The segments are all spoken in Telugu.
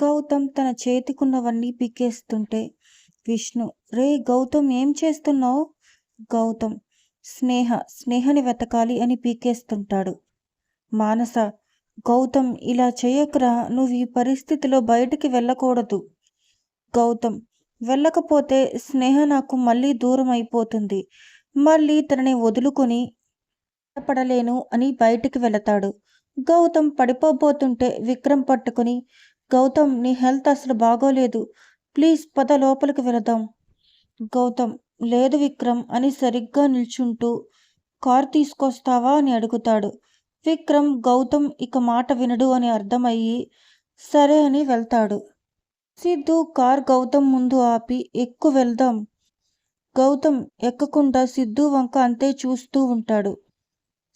గౌతమ్ తన చేతికున్నవన్నీ పీకేస్తుంటే విష్ణు రే గౌతమ్ ఏం చేస్తున్నావు? గౌతమ్ స్నేహ స్నేహని వెతకాలి అని పీకేస్తుంటాడు. మానస గౌతమ్ ఇలా చేయకురా నువ్వు ఈ పరిస్థితిలో బయటికి వెళ్ళకూడదు. గౌతమ్ వెళ్ళకపోతే స్నేహ నాకు మళ్ళీ దూరం అయిపోతుంది మళ్ళీ తనని వదులుకొని పడలేను అని బయటికి వెళతాడు. గౌతమ్ పడిపోబోతుంటే విక్రమ్ పట్టుకుని గౌతమ్ నీ హెల్త్ అసలు బాగోలేదు. ప్లీజ్ పద లోపలికి వెళదాం. గౌతమ్ లేదు విక్రమ్ అని సరిగ్గా నిల్చుంటూ కార్ తీసుకొస్తావా అని అడుగుతాడు. విక్రమ్ గౌతమ్ ఇక మాట వినడు అని అర్థమయ్యి సరే అని వెళ్తాడు. సిద్ధు కార్ గౌతమ్ ముందు ఆపి ఎక్కు వెళ్దాం. గౌతమ్ ఎక్కకుండా సిద్ధు వంక అంతే చూస్తూ ఉంటాడు.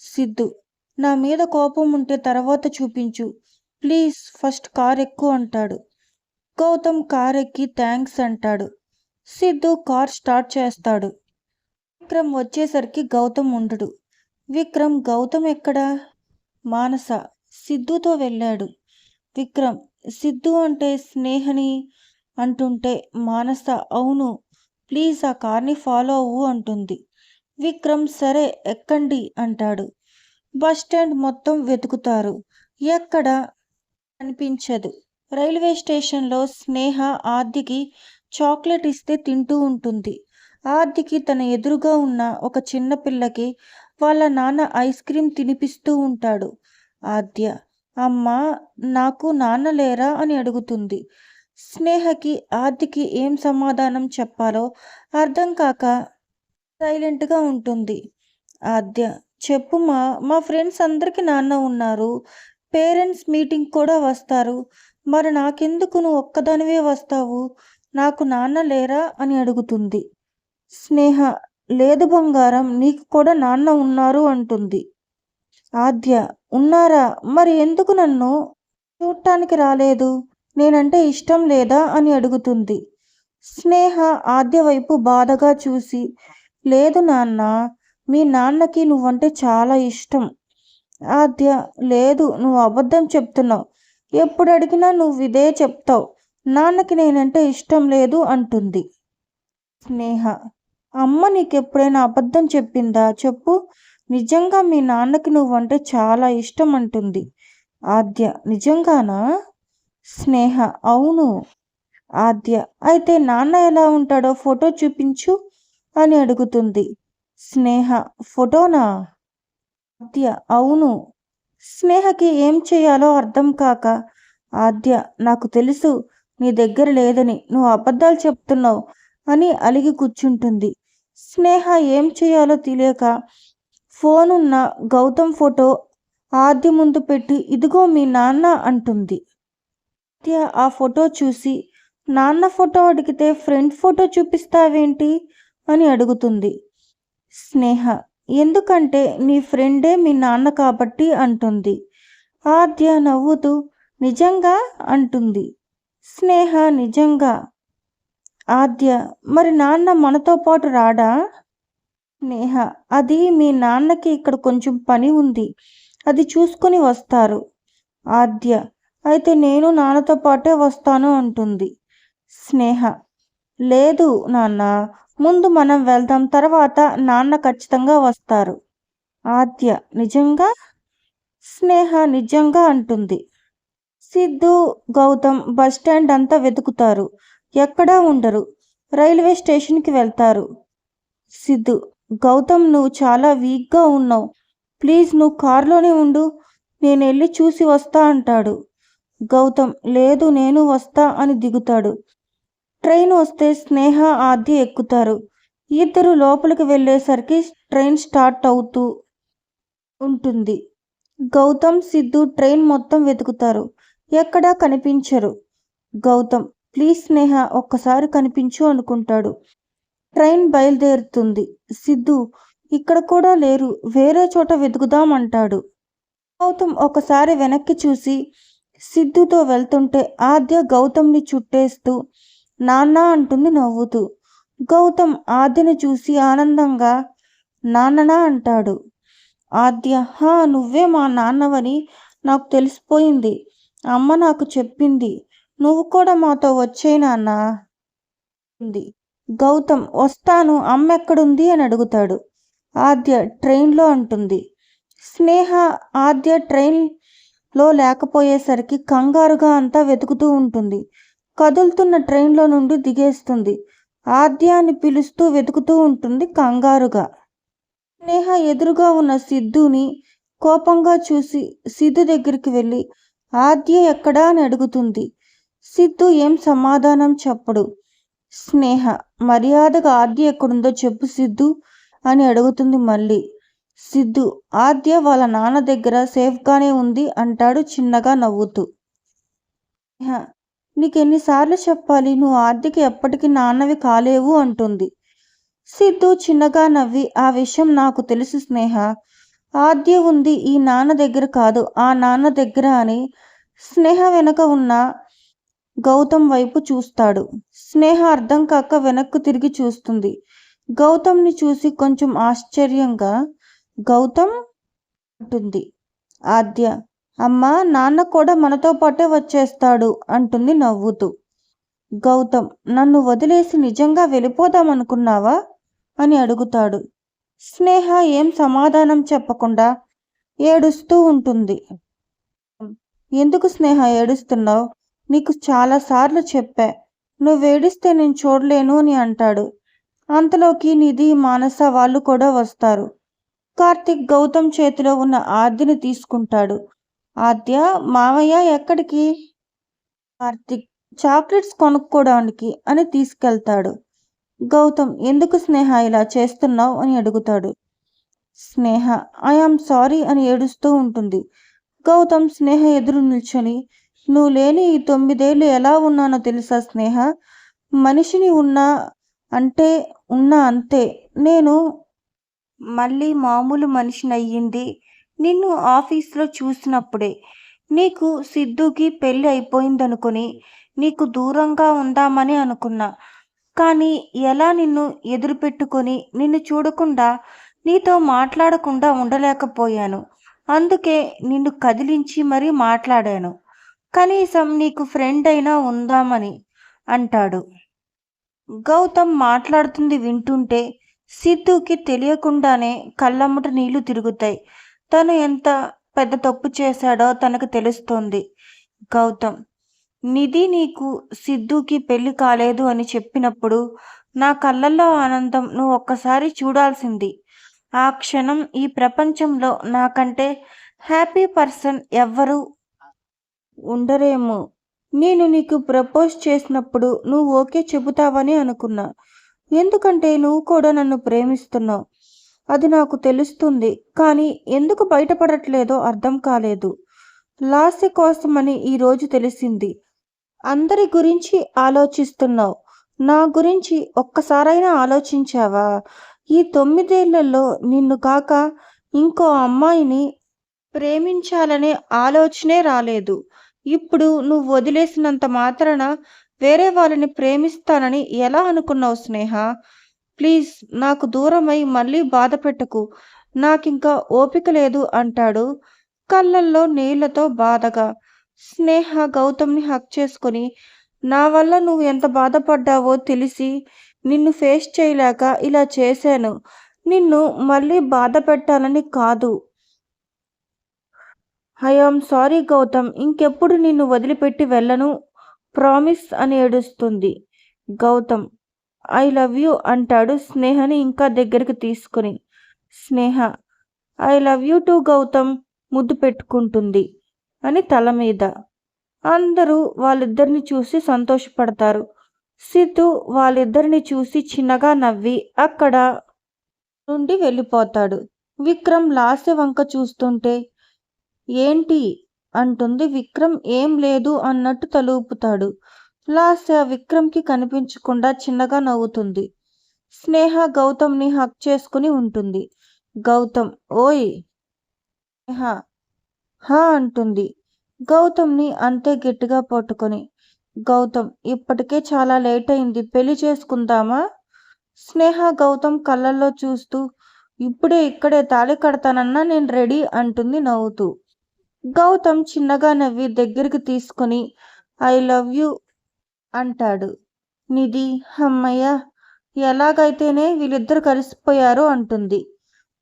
సిద్ధు నా మీద కోపం ఉంటే తర్వాత చూపించు. ప్లీజ్ ఫస్ట్ కార్ ఎక్కు అంటాడు. గౌతమ్ కార్ ఎక్కి థ్యాంక్స్ అంటాడు. సిద్ధు కార్ స్టార్ట్ చేస్తాడు. విక్రమ్ వచ్చేసరికి గౌతమ్ ఉండడు. విక్రమ్ గౌతమ్ ఎక్కడా? మానస. సిద్ధుతో వెళ్ళాడు. విక్రమ్ సిద్ధు అంటే స్నేహని అంటుంటే మానస అవును ప్లీజ్ ఆ కార్ని ఫాలో అవ్వు అంటుంది. విక్రమ్ సరే ఎక్కండి అంటాడు. బస్ స్టాండ్ మొత్తం వెతుకుతారు. ఎక్కడ? కనిపించదు. రైల్వే స్టేషన్లో స్నేహ ఆద్యకి చాక్లెట్ ఇస్తే తింటూ ఉంటుంది. ఆద్యకి తన ఎదురుగా ఉన్న ఒక చిన్న పిల్లకి వాళ్ళ నాన్న ఐస్ క్రీమ్ తినిపిస్తూ ఉంటాడు. ఆద్య అమ్మ నాకు నాన్న లేరా అని అడుగుతుంది. స్నేహకి ఆద్యకి ఏం సమాధానం చెప్పాలో అర్థం కాక సైలెంట్గా ఉంటుంది. ఆద్య చెప్పుమా మా ఫ్రెండ్స్ అందరికీ నాన్న ఉన్నారు. పేరెంట్స్ మీటింగ్ కూడా వస్తారు. మరి నాకెందుకు నువ్వు ఒక్కదానివే వస్తావు? నాకు నాన్న లేరా అని అడుగుతుంది. స్నేహ లేదు బంగారం నీకు కూడా నాన్న ఉన్నారు అంటుంది. ఆద్య ఉన్నారా? మరి ఎందుకు నన్ను? చూడటానికి రాలేదు. నేనంటే ఇష్టం లేదా అని అడుగుతుంది. స్నేహ ఆద్య వైపు బాధగా చూసి లేదు నాన్న మీ నాన్నకి నువ్వంటే చాలా ఇష్టం. ఆద్య లేదు నువ్వు అబద్ధం చెప్తున్నావు. ఎప్పుడు అడిగినా నువ్వు ఇదే చెప్తావు. నాన్నకి నేనంటే ఇష్టం లేదు అంటుంది. స్నేహ అమ్మ నీకెప్పుడైనా అబద్ధం చెప్పిందా? చెప్పు. నిజంగా మీ నాన్నకి నువ్వంటే చాలా ఇష్టం అంటుంది. ఆద్య నిజంగానా? స్నేహ అవును. ఆద్య అయితే నాన్న ఎలా ఉంటాడో ఫోటో చూపించు అని అడుగుతుంది. స్నేహ ఫోటోనా? ఆద్య అవును. స్నేహకి ఏం చేయాలో అర్థం కాక ఆద్య నాకు తెలుసు నీ దగ్గర లేదని నువ్వు అబద్ధాలు చెప్తున్నావు అని అలిగి కూర్చుంటుంది. స్నేహ ఏం చేయాలో తెలియక ఫోన్ ఉన్న గౌతమ్ ఫోటో ఆద్య ముందు పెట్టి ఇదిగో మీ నాన్న అంటుంది. ఆద్య ఆ ఫోటో చూసి నాన్న ఫోటో అడిగితే ఫ్రెండ్ ఫోటో చూపిస్తావేంటి? అని అడుగుతుంది. స్నేహ ఎందుకంటే నీ ఫ్రెండే మీ నాన్న కాబట్టి అంటుంది. ఆద్య నవ్వుతూ నిజంగా? అంటుంది. స్నేహ నిజంగా. ఆద్య మరి నాన్న మనతో పాటు రాడా? స్నేహ అది మీ నాన్నకి ఇక్కడ కొంచెం పని ఉంది. అది చూసుకొని వస్తారు. ఆద్య అయితే నేను నాన్నతో పాటే వస్తాను అంటుంది. స్నేహ లేదు నాన్న ముందు మనం వెళ్దాం. తర్వాత నాన్న ఖచ్చితంగా వస్తారు. ఆద్య నిజంగా? స్నేహ నిజంగా అంటుంది. సిద్ధు గౌతమ్ బస్ స్టాండ్ అంతా వెతుకుతారు. ఎక్కడా ఉండరు. రైల్వే స్టేషన్కి వెళ్తారు. సిద్ధు గౌతమ్ నువ్వు చాలా వీక్గా ఉన్నావు. ప్లీజ్ నువ్వు కారులోనే ఉండు. నేను వెళ్ళి చూసి వస్తా అంటాడు. గౌతమ్ లేదు నేను వస్తా అని దిగుతాడు. ట్రైన్ వస్తే స్నేహ ఆద్య ఎక్కుతారు. ఇద్దరు లోపలికి వెళ్ళేసరికి ట్రైన్ స్టార్ట్ అవుతూ ఉంటుంది. గౌతమ్ సిద్ధు ట్రైన్ మొత్తం వెతుకుతారు. ఎక్కడా కనిపించరు. గౌతమ్ ప్లీజ్ స్నేహ ఒక్కసారి కనిపించు అనుకుంటాడు. ట్రైన్ బయలుదేరుతుంది. సిద్ధు ఇక్కడ కూడా లేరు వేరే చోట వెతుకుదాం అంటాడు. గౌతమ్ ఒకసారి వెనక్కి చూసి సిద్ధుతో వెళ్తుంటే ఆద్య గౌతమ్ని చుట్టేస్తూ నాన్న అంటుంది నవ్వుతూ. గౌతమ్ ఆద్యని చూసి ఆనందంగా నాన్ననా అంటాడు. ఆద్య హా నువ్వే మా నాన్నవని నాకు తెలిసిపోయింది. అమ్మ నాకు చెప్పింది. నువ్వు కూడా మాతో వచ్చే నాన్న. ఉంది. గౌతమ్ వస్తాను. అమ్మ ఎక్కడుంది అని అడుగుతాడు. ఆద్య ట్రైన్లో అంటుంది. స్నేహ ఆద్య ట్రైన్లో లేకపోయేసరికి కంగారుగా అంతా వెతుకుతూ ఉంటుంది. కదులుతున్న ట్రైన్లో నుండి దిగేస్తుంది. ఆద్య అని పిలుస్తూ వెతుకుతూ ఉంటుంది కంగారుగా. స్నేహ ఎదురుగా ఉన్న సిద్ధుని కోపంగా చూసి సిద్ధు దగ్గరికి వెళ్ళి ఆద్య ఎక్కడా? అని అడుగుతుంది. సిద్ధు ఏం సమాధానం చెప్పడు. స్నేహ మర్యాదగా ఆద్య ఎక్కడుందో చెప్పు సిద్ధు అని అడుగుతుంది మళ్ళీ. సిద్ధు ఆద్య వాళ్ళ నాన్న దగ్గర సేఫ్గానే ఉంది అంటాడు చిన్నగా నవ్వుతూ. స్నేహ నీకెన్నిసార్లు చెప్పాలి నువ్వు ఆద్యకి ఎప్పటికీ నాన్నవి కాలేవు అంటుంది. సిద్ధు చిన్నగా నవ్వి ఆ విషయం నాకు తెలుసు స్నేహ. ఆద్య ఉంది ఈ నాన్న దగ్గర కాదు. ఆ నాన్న దగ్గర అని స్నేహ వెనక ఉన్న గౌతమ్ వైపు చూస్తాడు. స్నేహ అర్థం కాక వెనక్కు తిరిగి చూస్తుంది. గౌతమ్ని చూసి కొంచెం ఆశ్చర్యంగా గౌతమ్ అంటుంది. ఆద్య అమ్మ నాన్న కూడా మనతో పాటే వచ్చేస్తాడు అంటుంది నవ్వుతూ. గౌతమ్ నన్ను వదిలేసి నిజంగా వెళ్ళిపోదామనుకున్నావా? అని అడుగుతాడు. స్నేహ ఏం సమాధానం చెప్పకుండా ఏడుస్తూ ఉంటుంది. ఎందుకు స్నేహ ఏడుస్తున్నావు? నీకు చాలాసార్లు చెప్పా. నువ్వు ఏడిస్తే నేను చూడలేను అని అంటాడు. అంతలోకి నిధి మానస వాళ్ళు కూడా వస్తారు. కార్తిక్ గౌతమ్ చేతిలో ఉన్న ఆర్దిని తీసుకుంటాడు. ఆద్య మావయ్య ఎక్కడికి? కార్తిక్ చాక్లెట్స్ కొనుక్కోవడానికి అని తీసుకెళ్తాడు. గౌతమ్ ఎందుకు స్నేహ ఇలా చేస్తున్నావు అని అడుగుతాడు. స్నేహ ఐఆమ్ సారీ అని ఏడుస్తూ ఉంటుంది. గౌతమ్ స్నేహ ఎదురు నిల్చొని నువ్వు లేని ఈ తొమ్మిదేళ్ళు ఎలా ఉన్నానో తెలుసా స్నేహ? మనిషిని ఉన్నా అంటే ఉన్నా అంతే. నేను మళ్ళీ మామూలు మనిషిని అయ్యింది నిన్ను ఆఫీస్లో చూసినప్పుడే నీకు సిద్ధుకి పెళ్ళి అయిపోయిందనుకుని నీకు దూరంగా ఉందామని అనుకున్నా. కానీ ఎలా నిన్ను ఎదురుపెట్టుకొని నిన్ను చూడకుండా నీతో మాట్లాడకుండా ఉండలేకపోయాను. అందుకే నిన్ను కదిలించి మరీ మాట్లాడాను. కనీసం నీకు ఫ్రెండ్ అయినా ఉందామని అంటాడు. గౌతమ్ మాట్లాడుతుంది వింటుంటే సిద్ధుకి తెలియకుండానే కళ్ళమ్మట నీళ్ళు తిరుగుతాయి. తను ఎంత పెద్ద తప్పు చేశాడో తనకు తెలుస్తోంది. గౌతమ్ నిధి నీకు సిద్ధుకి పెళ్ళి కాలేదు అని చెప్పినప్పుడు నా కళ్ళల్లో ఆనందం నువ్వు ఒక్కసారి చూడాల్సింది. ఆ క్షణం ఈ ప్రపంచంలో నాకంటే హ్యాపీ పర్సన్ ఎవ్వరు ఉండరేమో. నేను నీకు ప్రపోజ్ చేసినప్పుడు నువ్వు ఓకే చెబుతావని అనుకున్నా. ఎందుకంటే నువ్వు కూడా నన్ను ప్రేమిస్తున్నావు. అది నాకు తెలుస్తుంది కానీ ఎందుకు బయటపడట్లేదో అర్థం కాలేదు. లాస్య కోసమని ఈరోజు తెలిసింది. అందరి గురించి ఆలోచిస్తున్నావు. నా గురించి ఒక్కసారైనా ఆలోచించావా? ఈ తొమ్మిదేళ్ళలో నిన్ను కాక ఇంకో అమ్మాయిని ప్రేమించాలనే ఆలోచనే రాలేదు. ఇప్పుడు నువ్వు వదిలేసినంత మాత్రాన వేరే వాళ్ళని ప్రేమిస్తానని ఎలా అనుకున్నావు స్నేహ? ప్లీజ్ నాకు దూరమై మళ్ళీ బాధ పెట్టకు. నాకింకా ఓపిక లేదు అంటాడు. కళ్ళల్లో నీళ్ళతో బాధగా. స్నేహ గౌతమ్ని హక్ చేసుకొని నా వల్ల నువ్వు ఎంత బాధపడ్డావో తెలిసి నిన్ను ఫేస్ చేయలేక ఇలా చేశాను. నిన్ను మళ్ళీ బాధ పెట్టాలని కాదు. ఐఆమ్ సారీ గౌతమ్ ఇంకెప్పుడు నిన్ను వదిలిపెట్టి వెళ్ళను. ప్రామిస్ అని ఏడుస్తుంది. గౌతమ్ ఐ లవ్ యూ అంటాడు స్నేహని ఇంకా దగ్గరికి తీసుకుని. Sneha I love you too Gautam ముద్దు పెట్టుకుంటుంది అని తల మీద. అందరూ వాళ్ళిద్దరిని చూసి సంతోషపడతారు. సిద్ధు వాళ్ళిద్దరిని చూసి చిన్నగా నవ్వి అక్కడ నుండి వెళ్ళిపోతాడు. విక్రమ్ లాస్య వంక చూస్తుంటే ఏంటి? అంటుంది. విక్రమ్ ఏం లేదు అన్నట్టు తలూపుతాడు. లాస్య విక్రమ్కి కనిపించకుండా చిన్నగా నవ్వుతుంది. స్నేహ గౌతమ్ని హక్ చేసుకుని ఉంటుంది. గౌతమ్ ఓయ్! స్నేహ హా అంటుంది. గౌతమ్ని అంతే గట్టిగా పట్టుకొని గౌతమ్ ఇప్పటికే చాలా లేట్ అయింది పెళ్ళి చేసుకుందామా? స్నేహ గౌతమ్ కళ్ళల్లో చూస్తూ ఇప్పుడే ఇక్కడే తాళి కడతానన్నా నేను రెడీ అంటుంది నవ్వుతూ. గౌతమ్ చిన్నగా నవ్వి దగ్గరికి తీసుకుని ఐ లవ్ యూ అంటాడు. నిధి అమ్మయ్య ఎలాగైతేనే వీళ్ళిద్దరు కలిసిపోయారు అంటుంది.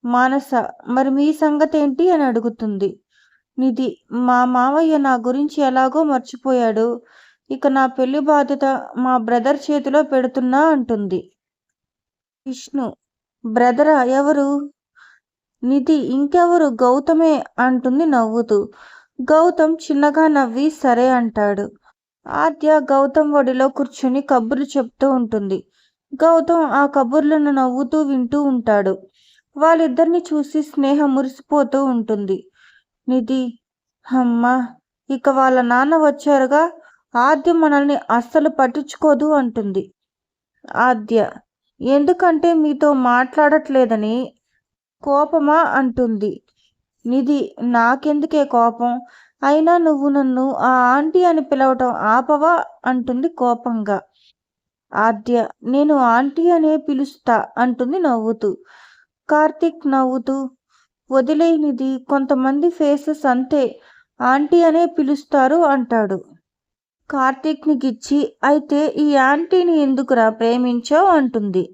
మానస మరి మీ సంగతి ఏంటి అని అడుగుతుంది. నిధి మా మావయ్య నా గురించి ఎలాగో మర్చిపోయాడు. ఇక నా పెళ్ళి బాధ్యత మా బ్రదర్ చేతిలో పెడుతున్నా అంటుంది. విష్ణు బ్రదరా ఎవరు? నిధి ఇంకెవరు? గౌతమే అంటుంది నవ్వుతూ. గౌతమ్ చిన్నగా నవ్వి సరే అంటాడు. ఆద్య గౌతమ్ ఒడిలో కూర్చుని కబుర్లు చెప్తూ ఉంటుంది. గౌతమ్ ఆ కబుర్లను నవ్వుతూ వింటూ ఉంటాడు. వాళ్ళిద్దరిని చూసి స్నేహం మురిసిపోతూ ఉంటుంది. నిధి అమ్మా ఇక వాళ్ళ నాన్న వచ్చారుగా ఆద్య మనల్ని అస్సలు పట్టించుకోదు అంటుంది. ఆద్య ఎందుకంటే మీతో మాట్లాడట్లేదని కోపమా అంటుంది. నిధి నాకెందుకే కోపం? అయినా నువ్వు నన్ను ఆ ఆంటీ అని పిలవటం ఆపవా? అంటుంది కోపంగా. ఆద్య నేను ఆంటీ అనే పిలుస్తా అంటుంది నవ్వుతూ. కార్తీక్ నవ్వుతూ వదిలేనిది కొంతమంది ఫేసెస్ అంతే ఆంటీ అనే పిలుస్తారు అంటాడు. కార్తీక్ని గిచ్చి అయితే ఈ ఆంటీని ఎందుకురా ప్రేమించావు? అంటుంది.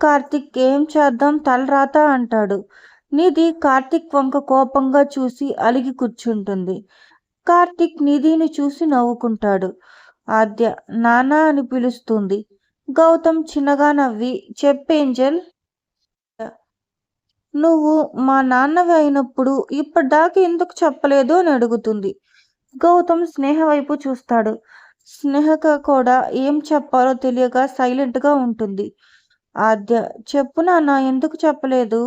కార్తీక్ ఏం చేద్దాం తలరాత? అంటాడు. నిధి కార్తీక్ వంక కోపంగా చూసి అలిగి కూర్చుంటుంది. కార్తీక్ నిధిని చూసి నవ్వుకుంటాడు. ఆద్య నానా అని పిలుస్తుంది. గౌతమ్ చిన్నగా నవ్వి చెప్పేంజల్ నువ్వు మా నాన్నవి అయినప్పుడు ఇప్పటిదాకా ఎందుకు చెప్పలేదు? అని అడుగుతుంది. గౌతమ్ స్నేహ వైపు చూస్తాడు. స్నేహక కూడా ఏం చెప్పాలో తెలియక సైలెంట్గా ఉంటుంది. ఆద్య చెప్పు నాన్న ఎందుకు చెప్పలేదు?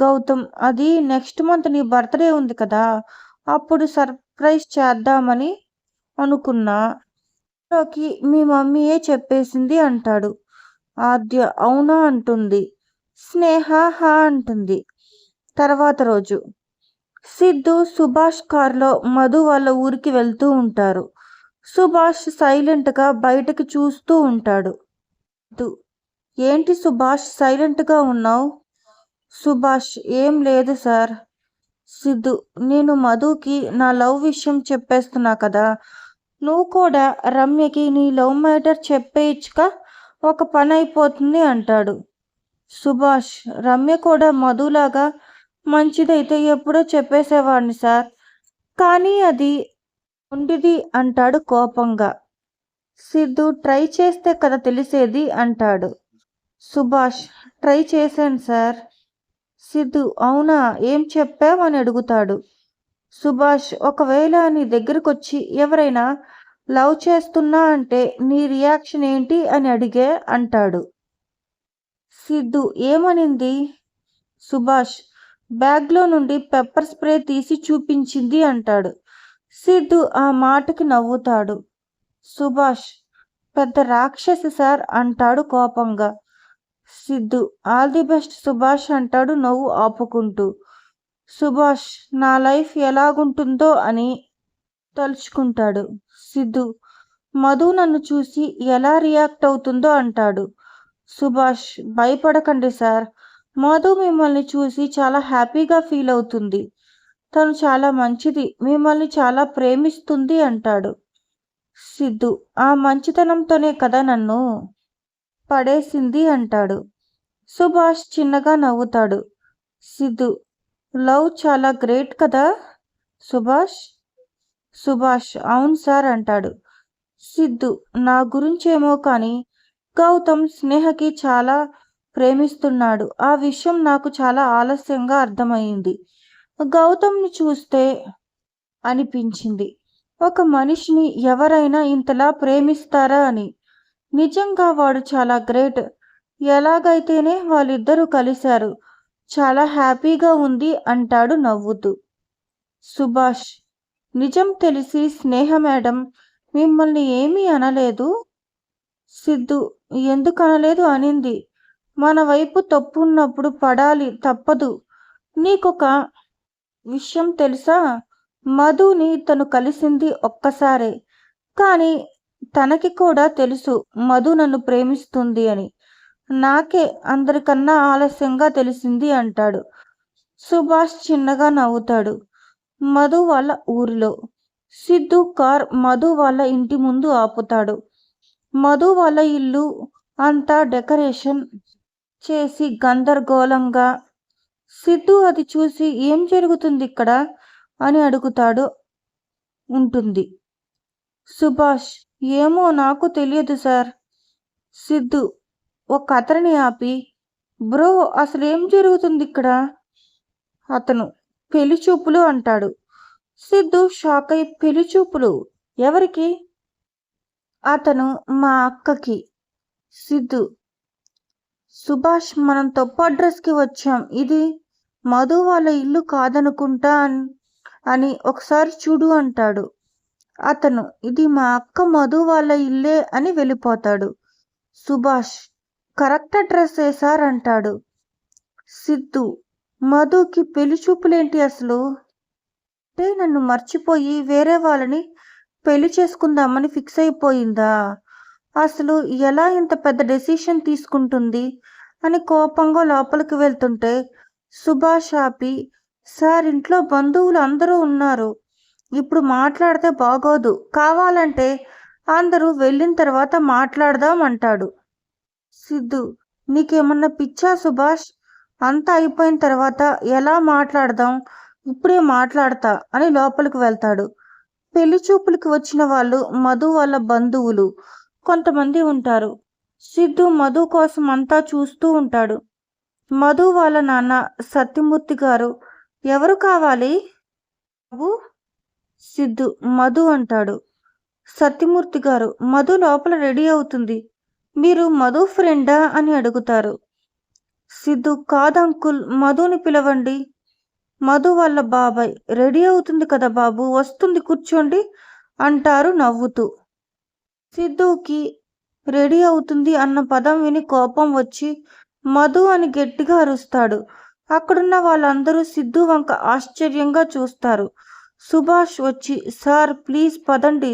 గౌతమ్ అది నెక్స్ట్ మంత్ నీ బర్త్డే ఉంది కదా అప్పుడు సర్ప్రైజ్ చేద్దామని అనుకున్నా. లోకి మీ మమ్మీయే చెప్పేసింది అంటాడు. ఆద్య అవునా అంటుంది. స్నేహ హా అంటుంది. తర్వాత రోజు. సిద్ధు సుభాష్ కారులో మధు వాళ్ళ ఊరికి వెళ్తూ ఉంటారు. సుభాష్ సైలెంట్గా బయటకు చూస్తూ ఉంటాడు. ఏంటి సుభాష్ సైలెంట్గా ఉన్నావు? సుభాష్ ఏం లేదు సార్. సిద్ధు నేను మధుకి నా లవ్ విషయం చెప్పేస్తున్నా కదా. నువ్వు కూడా రమ్యకి నీ లవ్ మ్యాటర్ చెప్పేయచ్చుక ఒక పని అయిపోతుంది అంటాడు. సుభాష్ రమ్య కూడా మధులాగా మంచిదైతే ఎప్పుడో చెప్పేసేవాడిని సార్. కానీ అది ఉండిది అంటాడు కోపంగా. సిద్ధు ట్రై చేస్తే కదా తెలిసేది అంటాడు. సుభాష్ ట్రై చేశాను సార్. సిద్ధు అవునా? ఏం చెప్పావని అని అడుగుతాడు. సుభాష్ ఒకవేళ నీ దగ్గరకొచ్చి ఎవరైనా లవ్ చేస్తున్నా అంటే నీ రియాక్షన్ ఏంటి అని అడిగే అంటాడు. సిద్ధు ఏమనింది? సుభాష్ బ్యాగ్లో నుండి పెప్పర్ స్ప్రే తీసి చూపించింది అంటాడు. సిద్ధు ఆ మాటకి నవ్వుతాడు. సుభాష్ పెద్ద రాక్షసి సార్ అంటాడు కోపంగా. Siddhu. All the best Subhash అంటాడు నవ్వు ఆపుకుంటూ. సుభాష్ నా లైఫ్ ఎలాగుంటుందో అని తలుచుకుంటాడు సిద్ధు. మధు నన్ను చూసి ఎలా రియాక్ట్ అవుతుందో అంటాడు. సుభాష్ భయపడకండి సార్. మధు మిమ్మల్ని చూసి చాలా హ్యాపీగా ఫీల్ అవుతుంది. తను చాలా మంచిది మిమ్మల్ని చాలా ప్రేమిస్తుంది అంటాడు సిద్ధు. ఆ మంచితనంతోనే కదా నన్ను పడేసింది అంటాడు. సుభాష్ చిన్నగా నవ్వుతాడు. సిద్ధు లవ్ చాలా గ్రేట్ కదా? సుభాష్ సుభాష్ అవును సార్ అంటాడు. సిద్ధు నా గురించేమో కానీ గౌతమ్ స్నేహకి చాలా ప్రేమిస్తున్నాడు. ఆ విషయం నాకు చాలా ఆలస్యంగా అర్థమైంది గౌతమ్ని చూస్తే అనిపించింది. ఒక మనిషిని ఎవరైనా ఇంతలా ప్రేమిస్తారా అని. నిజంగా వాడు చాలా గ్రేట్. ఎలాగైతేనే వాళ్ళిద్దరూ కలిశారు. చాలా హ్యాపీగా ఉంది అంటాడు నవ్వుతూ. సుభాష్ నిజం తెలిసి స్నేహ మేడం మిమ్మల్ని ఏమీ అనలేదు? సిద్ధు ఎందుకు అనలేదు అనింది. మన వైపు తప్పు ఉన్నప్పుడు పడాలి తప్పదు. నీకొక విషయం తెలుసా? మధుని తను కలిసింది ఒక్కసారే. కానీ తనకి కూడా తెలుసు మధు నన్ను ప్రేమిస్తుంది అని. నాకే అందరికన్నా ఆలస్యంగా తెలిసింది అంటాడు. సుభాష్ చిన్నగా నవ్వుతాడు. మధు వాళ్ళ ఊరిలో. సిద్ధు కార్ మధు వాళ్ళ ఇంటి ముందు ఆపుతాడు. మధు వాళ్ళ ఇల్లు అంతా డెకరేషన్ చేసి గందరగోళంగా. సిద్ధు అది చూసి ఏం జరుగుతుంది ఇక్కడ? అని అడుగుతాడు ఉంటుంది. సుభాష్ ఏమో నాకు తెలియదు సార్. సిద్ధు ఒక అతనిని ఆపి. బ్రో అసలు ఏం జరుగుతుంది ఇక్కడ? అతను పెళ్ళి చూపులు అంటాడు. సిద్ధు షాక్ అయి పెళ్ళి చూపులు? ఎవరికి? అతను మా అక్కకి. సిద్ధు సుభాష్ మనం తప్పు అడ్రస్కి వచ్చాం. ఇది మధు వాళ్ళ ఇల్లు కాదనుకుంటా అని ఒకసారి చూడు అంటాడు. అతను ఇది మా అక్క మధు వాళ్ళ ఇల్లే అని వెళ్ళిపోతాడు. సుభాష్ కరెక్ట్ అడ్రస్ సార్ అంటాడు. సిద్ధు మధుకి పెళ్ళి చూపులేంటి అసలు? అంటే నన్ను మర్చిపోయి వేరే వాళ్ళని పెళ్ళి చేసుకుందామని ఫిక్స్ అయిపోయిందా? అసలు ఎలా ఇంత పెద్ద డెసిషన్ తీసుకుంటుంది? అని కోపంగా లోపలికి వెళ్తుంటే సుభాష్ ఆపి సార్ ఇంట్లో బంధువులు అందరూ ఉన్నారు. ఇప్పుడు మాట్లాడితే బాగోదు. కావాలంటే అందరూ వెళ్ళిన తర్వాత మాట్లాడదాం అంటాడు. సిద్ధు నీకేమన్నా పిచ్చా సుభాష్? అంతా అయిపోయిన తర్వాత ఎలా మాట్లాడదాం? ఇప్పుడే మాట్లాడతా అని లోపలికి వెళ్తాడు. పెళ్ళి చూపులకి వచ్చిన వాళ్ళు మధు వాళ్ళ బంధువులు. కొంతమంది ఉంటారు. సిద్ధు మధు కోసం అంతా చూస్తూ ఉంటాడు. మధు వాళ్ళ నాన్న సత్యమూర్తి గారు ఎవరు కావాలి? బాబు? సిద్ధు మధు అంటాడు. సత్యమూర్తి గారు మధు లోపల రెడీ అవుతుంది. మీరు మధు ఫ్రెండా అని అడుగుతారు. సిద్ధు కాదంకుల్ మధుని పిలవండి. మధు వాళ్ళ బాబాయ్ రెడీ అవుతుంది కదా బాబు వస్తుంది కూర్చోండి అంటారు నవ్వుతూ. సిద్ధుకి రెడీ అవుతుంది అన్న పదం విని కోపం వచ్చి మధు అని గట్టిగా అరుస్తాడు. అక్కడున్న వాళ్ళందరూ సిద్ధు వంక ఆశ్చర్యంగా చూస్తారు. సుభాష్ వచ్చి సార్ ప్లీజ్ పదండి.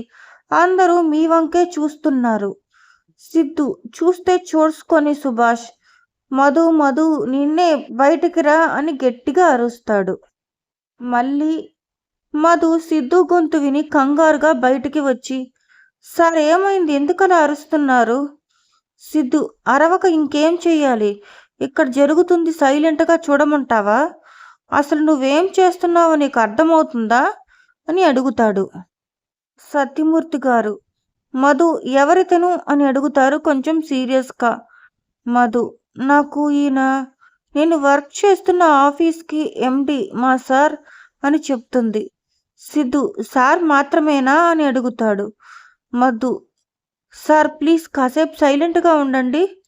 అందరూ మీ వంకే చూస్తున్నారు. సిద్ధు చూస్తే చూసుకొని సుభాష్. మధు మధు నిన్నే బయటికి రా అని గట్టిగా అరుస్తాడు. మళ్ళీ మధు సిద్ధు గొంతు విని కంగారుగా బయటికి వచ్చి సార్ ఏమైంది? ఎందుకలా అరుస్తున్నారు? సిద్ధు అరవక ఇంకేం చెయ్యాలి? ఇక్కడ జరుగుతుంది సైలెంట్గా చూడమంటావా? అసలు నువ్వేం చేస్తున్నావో నీకు అర్థమవుతుందా? అని అడుగుతాడు. సత్యమూర్తి గారు మధు ఎవరితను? అని అడుగుతారు కొంచెం సీరియస్గా. మధు నాకు ఈయన నేను వర్క్ చేస్తున్న ఆఫీస్కి ఎండి మా సార్ అని చెప్తుంది. సిద్ధు సార్ మాత్రమేనా? అని అడుగుతాడు. మధు సార్ ప్లీజ్ కాసేపు సైలెంట్గా ఉండండి.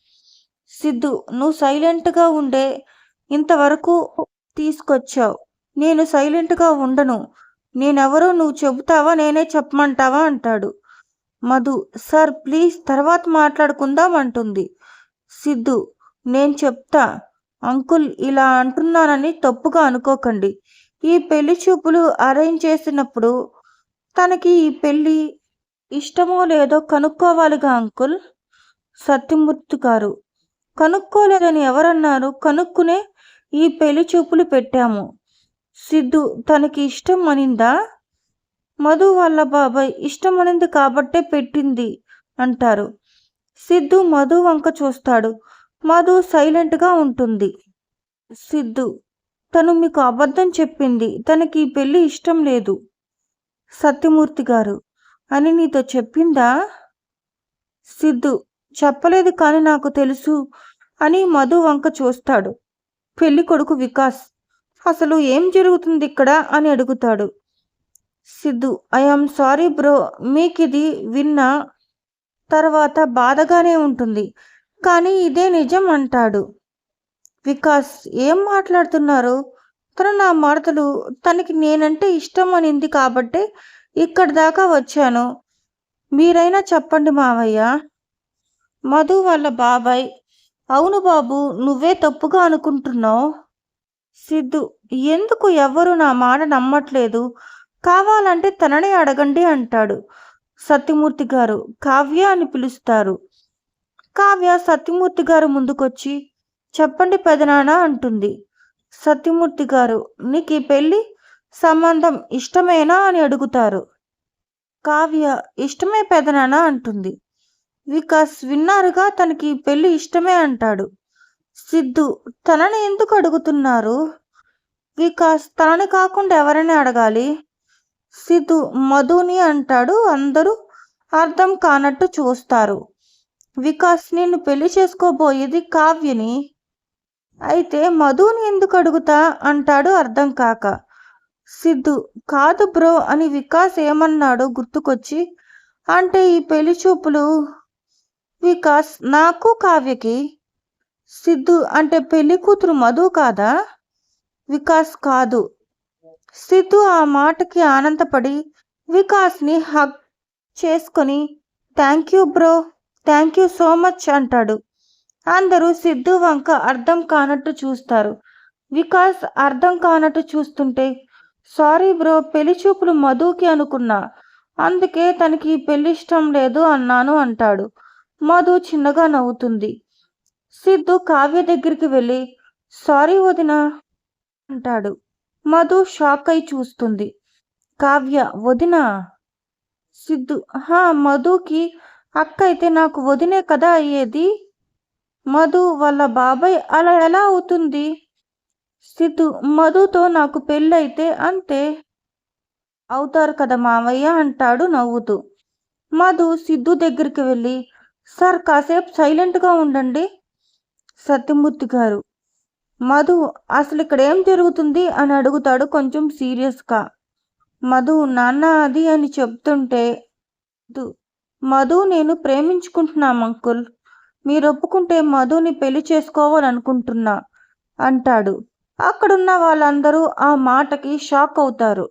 సిద్ధు నువ్వు సైలెంట్గా ఉండే ఇంతవరకు తీసుకొచ్చావు. నేను సైలెంట్గా ఉండను. నేనెవరో నువ్వు చెబుతావా నేనే చెప్పమంటావా అంటాడు. మధు సార్ ప్లీజ్ తర్వాత మాట్లాడుకుందాం అంటుంది. సిద్ధు నేను చెప్తా. అంకుల్ ఇలా అంటున్నానని తప్పుగా అనుకోకండి. ఈ పెళ్ళి చూపులు అరేంజ్ చేసినప్పుడు తనకి ఈ పెళ్ళి ఇష్టమో లేదో కనుక్కోవాలిగా అంకుల్? సత్యమూర్తి గారు. కనుక్కోలేదని ఎవరన్నారు? కనుక్కునే ఈ పెళ్ళి చూపులు పెట్టాము. సిద్ధు తనకి ఇష్టం అనిందా? మధు వాళ్ళ బాబాయ్ ఇష్టం అనింది కాబట్టే పెట్టింది అంటారు. సిద్ధు మధు వంక చూస్తాడు. మధు సైలెంట్గా ఉంటుంది. సిద్ధు తను మీకు అబద్ధం చెప్పింది. తనకి ఈ పెళ్ళి ఇష్టం లేదు. సత్యమూర్తి గారు అని నీతో చెప్పిందా? సిద్ధు చెప్పలేదు కానీ నాకు తెలుసు అని మధు వంక చూస్తాడు. పెళ్ళి కొడుకు వికాస్ అసలు ఏం జరుగుతుంది ఇక్కడ? అని అడుగుతాడు. Siddhu I am sorry bro మీకిది విన్నా తర్వాత బాధగానే ఉంటుంది కానీ ఇదే నిజం అంటాడు. వికాస్ ఏం మాట్లాడుతున్నారు? తను నా మరదలు తనకి నేనంటే ఇష్టం అనింది కాబట్టి ఇక్కడి దాకా వచ్చాను. మీరైనా చెప్పండి మావయ్య. మధు వాళ్ళ బాబాయ్ అవును బాబు నువ్వే తప్పుగా అనుకుంటున్నావు. సిద్ధు ఎందుకు ఎవ్వరు నా మాట నమ్మట్లేదు? కావాలంటే తననే అడగండి అంటాడు సత్యమూర్తి గారు. కావ్య అని పిలుస్తారు. కావ్య సత్యమూర్తి గారు ముందుకొచ్చి చెప్పండి పెదనానా అంటుంది. సత్యమూర్తి గారు నీకు ఈ పెళ్ళి సంబంధం ఇష్టమేనా అని అడుగుతారు. కావ్య ఇష్టమే పెదనానా అంటుంది. వికాస్ విన్నారుగా తనకి పెళ్ళి ఇష్టమే అంటాడు. సిద్ధు తనని ఎందుకు అడుగుతున్నారు? వికాస్ తనని కాకుండా ఎవరిని అడగాలి? సిద్ధు మధుని అంటాడు. అందరూ అర్థం కానట్టు చూస్తారు. వికాస్ నిన్ను పెళ్ళి చేసుకోబోయేది కావ్యని. అయితే మధుని ఎందుకు అడుగుతా? అంటాడు అర్థం కాక. సిద్ధు కాదు బ్రో అని వికాస్ ఏమన్నాడో గుర్తుకొచ్చి అంటే ఈ పెళ్ళి చూపులు వికాస్ నాకు కావ్యకి సిద్ధు అంటే పెళ్ళి కూతురు మధు కాదా? వికాస్ కాదు. సిద్ధు ఆ మాటకి ఆనందపడి వికాస్ని హగ్ చేసుకొని thank you bro thank you so much అంటాడు. అందరూ సిద్ధు వంక అర్థం కానట్టు చూస్తారు. వికాస్ అర్థం కానట్టు చూస్తుంటే సారీ బ్రో పెళ్ళి చూపులు మధుకి అనుకున్నా అందుకే తనకి పెళ్ళి ఇష్టం లేదు అన్నాను అంటాడు. మధు చిన్నగా నవ్వుతుంది. సిద్ధు కావ్య దగ్గరికి వెళ్ళి సారీ వదిన అంటాడు. మధు షాక్ అయి చూస్తుంది. కావ్య వదిన? సిద్ధు హా మధుకి అక్క అయితే నాకు వదినే కదా అయ్యేది? మధు వాళ్ళ బాబాయ్ అలా ఎలా అవుతుంది? సిద్ధు మధుతో నాకు పెళ్ళైతే అంతే. అవుతారు కదా మావయ్య అంటాడు నవ్వుతూ. మధు సిద్ధు దగ్గరికి వెళ్ళి సార్ కాసేపు సైలెంట్గా ఉండండి. సత్యమూర్తి గారు. మధు అసలు ఇక్కడ ఏం జరుగుతుంది అని అడుగుతాడు కొంచెం సీరియస్గా. మధు నాన్న అది అని చెప్తుంటే మధు నేను ప్రేమించుకుంటున్నాం అంకుల్. మీరు ఒప్పుకుంటే మధుని పెళ్ళి చేసుకోవాలనుకుంటున్నా అంటాడు. అక్కడున్న వాళ్ళందరూ ఆ మాటకి షాక్ అవుతారు.